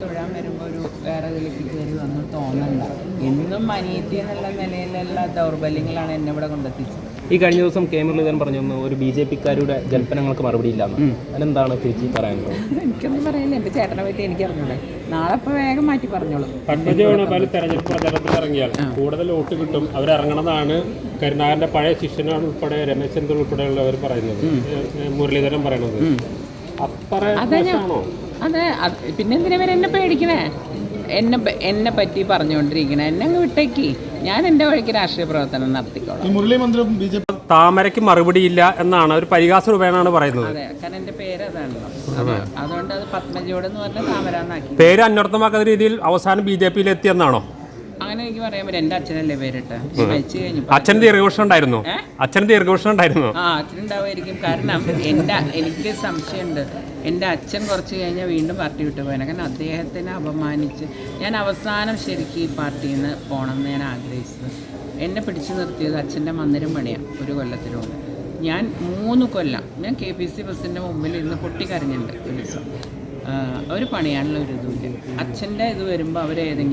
തൊഴാൻ വരുമ്പോൾ ഒരു വേറെ ഇതിലേക്ക് കയറി വന്ന് തോന്നണ്ട. എന്നും അനിയത്തി എന്നുള്ള നിലയിലുള്ള ദൗർബല്യങ്ങളാണ് എന്നെ ഇവിടെ കൊണ്ടെത്തിച്ചത്. ഈ കഴിഞ്ഞ ദിവസം കെ. മുരളീധരൻ പറഞ്ഞു "ഒന്ന് ഒരു ബി ജെ പിക്കാരുടെ ജൽപ്പനങ്ങൾക്ക് മറുപടി ഇല്ലാന്ന്. അതിനെന്താണ് ചേച്ചി പറയാനുള്ളത്? എനിക്കൊന്നും പറയില്ല എന്റെ ചേട്ടനെ പറ്റി എനിക്ക് അറിഞ്ഞൂടെ. നാളെ ഇപ്പൊ വേഗം മാറ്റി പറഞ്ഞോളൂ. പത്മജയാണ് പല തെരഞ്ഞെടുപ്പ് പ്രചാരണത്തിൽ ഇറങ്ങിയാൽ കൂടുതൽ വോട്ട് കിട്ടും. അവരിറങ്ങണതാണ് കരുണാകരന്റെ പഴയ ശിഷ്യനാണ് ഉൾപ്പെടെ രമേശ് ചന്ദ്രൻ ഉൾപ്പെടെയുള്ളവർ പറയുന്നത്. മുരളീധരൻ പറയുന്നത് അപ്പറ മോശമാണോ അതെ പിന്നെ എന്തിനാ വരെ എന്നെ പേടിക്കണേ? എന്നെ എന്നെ പറ്റി പറഞ്ഞുകൊണ്ടിരിക്കണേ എന്നെ അങ്ങ് വിട്ടേക്ക്. ഞാൻ എന്റെ വഴിക്ക് രാഷ്ട്രീയ പ്രവർത്തനം നടത്തിക്കോളാം. മുരളി ബി ജെ പി താമരയ്ക്ക് മറുപടിയില്ല എന്നാണ് ഒരു പരിഹാസ രൂപേണാണ് പറയുന്നത്. അതെ കാരണം എന്റെ പേര് അതാണല്ലോ. അതെ. അതുകൊണ്ട് അത് പത്മജിയോട് എന്ന് പറഞ്ഞ താമരാന്നാക്കി പേര് അന്വർത്ഥമാക്കുന്ന രീതിയിൽ അവസാനം ബി ജെ പിയിൽ എത്തിയെന്നാണോ അങ്ങനെ എനിക്ക് പറയാൻ പറ്റും എന്റെ അച്ഛനല്ലേ പേരിട്ട്. മരിച്ചു കഴിഞ്ഞു അച്ഛൻ ദീർഘവൃഷം ഉണ്ടായിരുന്നു? അച്ഛൻ ദീർഘോഷം ഉണ്ടായിരുന്നു? ആ അച്ഛനുണ്ടാവുമായിരിക്കും. കാരണം എന്റെ എനിക്ക് സംശയമുണ്ട്. എന്റെ അച്ഛൻ കുറച്ച് കഴിഞ്ഞാൽ വീണ്ടും പാർട്ടി വിട്ടു പോയാൽ കാരണം അദ്ദേഹത്തിനെ അപമാനിച്ച് ഞാൻ അവസാനം ശരിക്കും ഈ പാർട്ടിയിൽ നിന്ന് പോകണമെന്ന് ഞാൻ ആഗ്രഹിച്ചത്. എന്നെ പിടിച്ചു നിർത്തിയത് അച്ഛന്റെ മന്ദിരം പണിയാണ് ഒരു കൊല്ലത്തിലൂടെ ഞാൻ മൂന്ന് കൊല്ലം ഞാൻ കെ പി സി ബസ്സിന്റെ മുമ്പിൽ ഇരുന്ന് പൊട്ടിക്കരഞ്ഞിട്ടുണ്ട് ഒരു ദിവസം. ഒരു പണിയാനുള്ള ഒരു ഇതുമില്ല. അച്ഛന്റെ ഇത് വരുമ്പോൾ അവരേതെങ്കിലും